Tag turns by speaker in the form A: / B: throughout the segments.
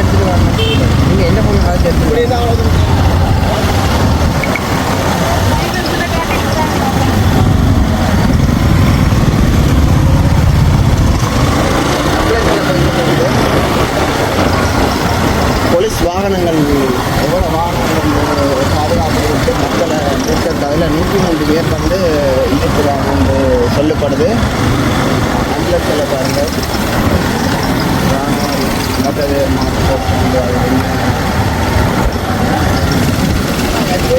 A: எடுத்துட்டு வாங்க நீங்கள் என்ன பொண்ணு காசு எடுத்துட்டு போலீஸ் வாகனங்கள் எவ்வளோ வாகனங்கள் பாதுகாப்பு கொடுத்து மக்களை அதில் நூற்றி மூன்று பேர் வந்து இருக்கிறாங்க என்று சொல்லப்படுது அம்புலன்ஸில் பாருங்கள் ராணுவம் மற்றது மாற்று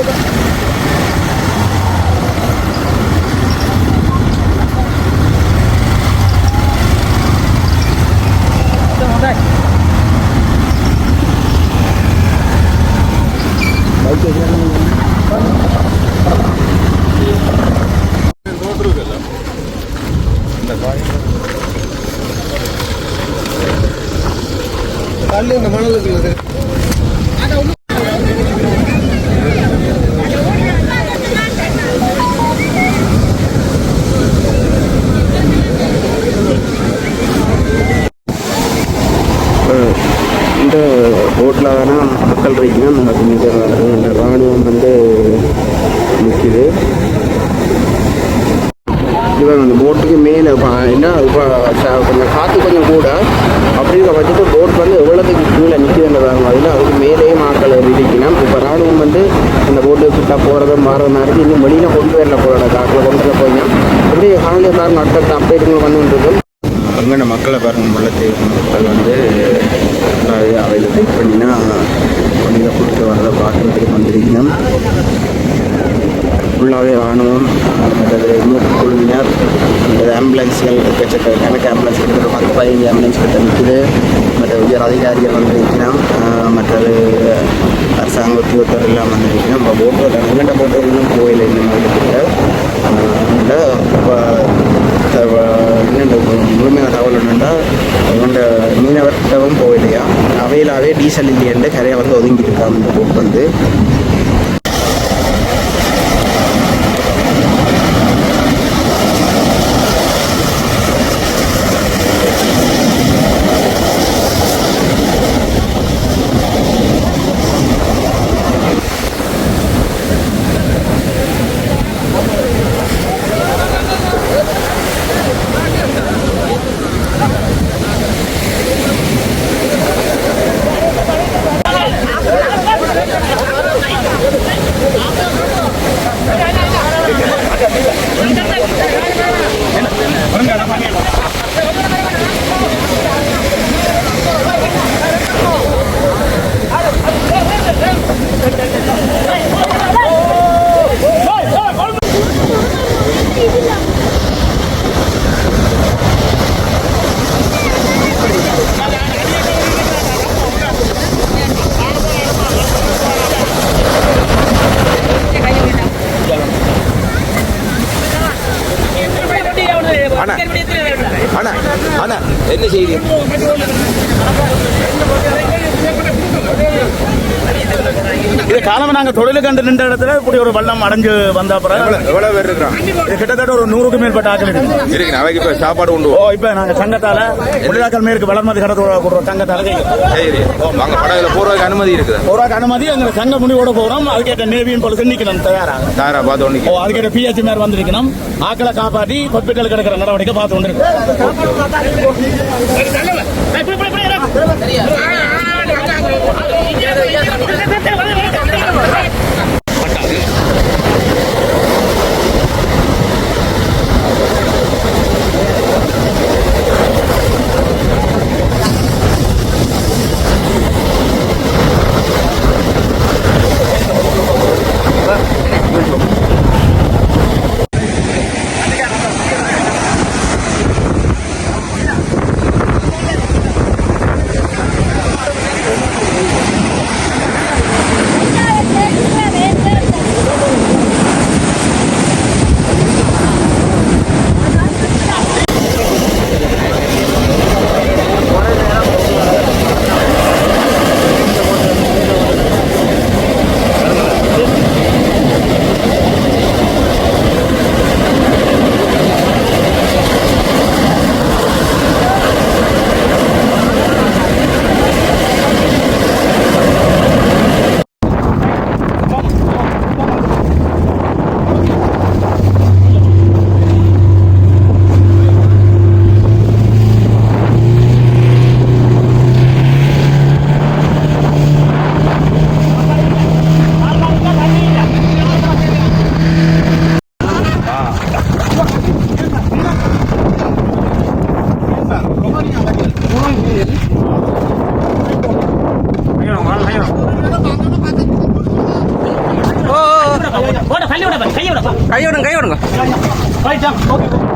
A: கல் இந்த மணலுக்கு உள்ளது இந்த ரோட்டில் வேணால் மக்கள் இருக்கணும் அது இந்த ராணுவம் வந்து நிற்கிது இவன் அந்த போட்டுக்கு மேலே என்ன இப்போ கொஞ்சம் காற்று கொஞ்சம் கூட. அப்படிங்கிற பட்சத்தில் போட் வந்து எவ்வளோத்துக்கு கீழே நிற்குதுன்றதாங்க அதில் அதுக்கு மேலேயே மாக்கள் இருக்கணும் இப்போ ராணுவம் வந்து அந்த போட்டு சுட்டா போகிறதும் மாறது மாதிரி இன்னும் வெளியில் கொண்டு வரல போகிற காட்டில் கொண்டு வர போய் அப்படியே காலையில் பாருங்க அடுத்த அப்டேட்டுகள் வந்துட்டு அங்கே மக்களை பாருங்க முல்லைத்தீவு மக்கள் வந்து அவையில் வெயிட் பண்ணினா வண்டியில் கொடுத்து வரதை பார்க்குறதுக்கு வந்திருக்கணும். ஃபுல்லாகவே ராணுவம் மற்றது மற்றது ஆம்புலன்ஸ்கள் எக்கச்சக்க கணக்கு ஆம்புலன்ஸ் கிட்ட ஒரு பத்து பதினஞ்சு ஆம்புலன்ஸ் கிட்ட நிற்குது மற்ற உயர் அதிகாரிகள் வந்து நிற்கணும் மற்றது அரசாங்க உத்தியோகத்தர் எல்லாம் வந்து நிற்கணும் இப்போ போட்டு எங்கள்கிட்ட போட்டு இன்னும் கோயில் இந்த மாதிரி கிட்ட இப்போ முழுமையான தகவல் என்னென்னா அவங்களோட மீனவர்கிட்டவும் போகலையா அவையிலாவே டீசல் இல்லையன்று கரை வந்து ஒதுங்கிட்டு இருக்காங்க இந்த போட் வந்து
B: அண்ணா என்ன
C: இது காலமா நாங்க தொழில் கண்டு நின்ற இடத்துல இப்படி ஒரு வெள்ளம் அடைஞ்சு வந்த அப்புறம்
B: எவ்வளவு பேர் இருக்கிறான்
C: இது கிட்டத்தட்ட ஒரு நூறுக்கு மேற்பட்ட ஆட்கள் இருக்கு
B: இருக்கு அவைக்கு இப்ப சாப்பாடு உண்டு
C: ஓ இப்ப நாங்க சங்கத்தால புலிதாக்கல் மேற்கு வளர்மதி கடத்தோட கொடுற சங்கத்தால.
B: சரி அங்க படகுல போறதுக்கு அனுமதி இருக்குது
C: ஆக்கு அனுமதி எங்க சங்க முடிவோட போறோம் அதுக்கேற்ற நேவியின் பொழுது நிக்கணும் தயாராக
B: தாரா பார்த்து ஒண்ணு
C: ஓ அதுக்கேற்ற பிஹெச் மேல் வந்திருக்கணும் ஆக்களை காப்பாற்றி ஹாஸ்பிட்டல் கிடக்கிற நடவடிக்கை பார்த்து கொண்டு
D: はい、じゃあ、OK、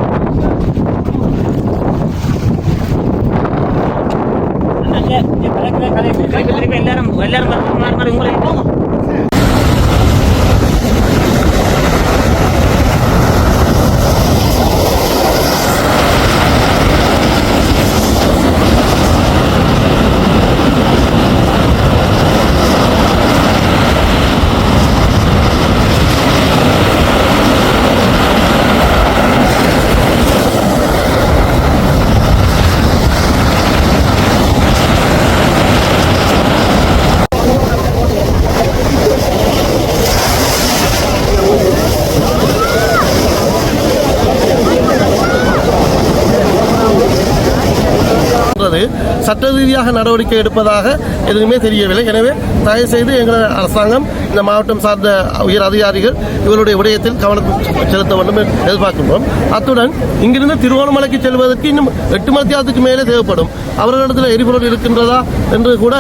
E: சொல்றது சட்ட ரீதியாக நடவடிக்கை எடுப்பதாக எதுவுமே தெரியவில்லை. எனவே தயவு செய்து எங்கள் அரசாங்கம் இந்த மாவட்டம் சார்ந்த உயர் அதிகாரிகள் இவருடைய விடயத்தில் கவனம் செலுத்த வேண்டும் என்று எதிர்பார்க்கின்றோம். அத்துடன் இங்கிருந்து திருவோணமலைக்கு செல்வதற்கு இன்னும் எட்டு மத்தியானத்துக்கு மேலே தேவைப்படும். அவர்களிடத்தில் எரிபொருள் இருக்கின்றதா என்று கூட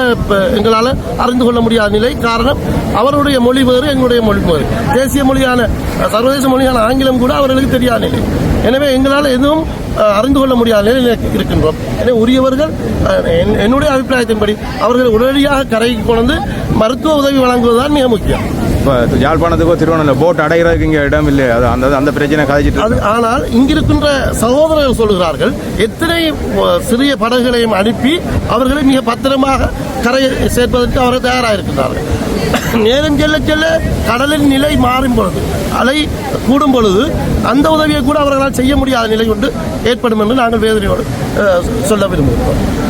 E: எங்களால் அறிந்து கொள்ள முடியாத நிலை. காரணம் அவருடைய மொழி வேறு எங்களுடைய மொழி வேறு. தேசிய மொழியான சர்வதேச மொழியான ஆங்கிலம் கூட அவர்களுக்கு தெரியாத நிலை. எனவே எங்களால் எதுவும் அறிந்து கொள்ள முடியாத நிலையில் இருக்கின்றோம். எனவே உரியவர்கள் என்னுடைய அபிப்பிராயத்தின்படி அவர்கள் உடனடியாக கரைக்கு கொண்டு மருத்துவ உதவி வழங்குவதுதான் மிக முக்கியம்.
B: இப்போ யாழ்ப்பாணத்துக்கோ திருவண்ணாமலை போட் அடைகிறதுக்கு இங்கே இடம் இல்லை அது அந்த அந்த பிரச்சனை கதைச்சிட்டு
E: அது ஆனால் இங்கிருக்கின்ற சகோதரர்கள் சொல்கிறார்கள் எத்தனை சிறிய படகுகளையும் அனுப்பி அவர்களை மிக பத்திரமாக கரையை சேர்ப்பதற்கு அவர்கள் தயாராக இருக்கின்றார்கள் நேரம் செல்ல செல்ல கடலின் நிலை மாறும் பொழுது அலை கூடும் பொழுது அந்த உதவியை கூட அவர்களால் செய்ய முடியாத நிலை கொண்டு ஏற்படும் என்று நாங்கள் வேதனையோடு சொல்ல விரும்புகிறோம்.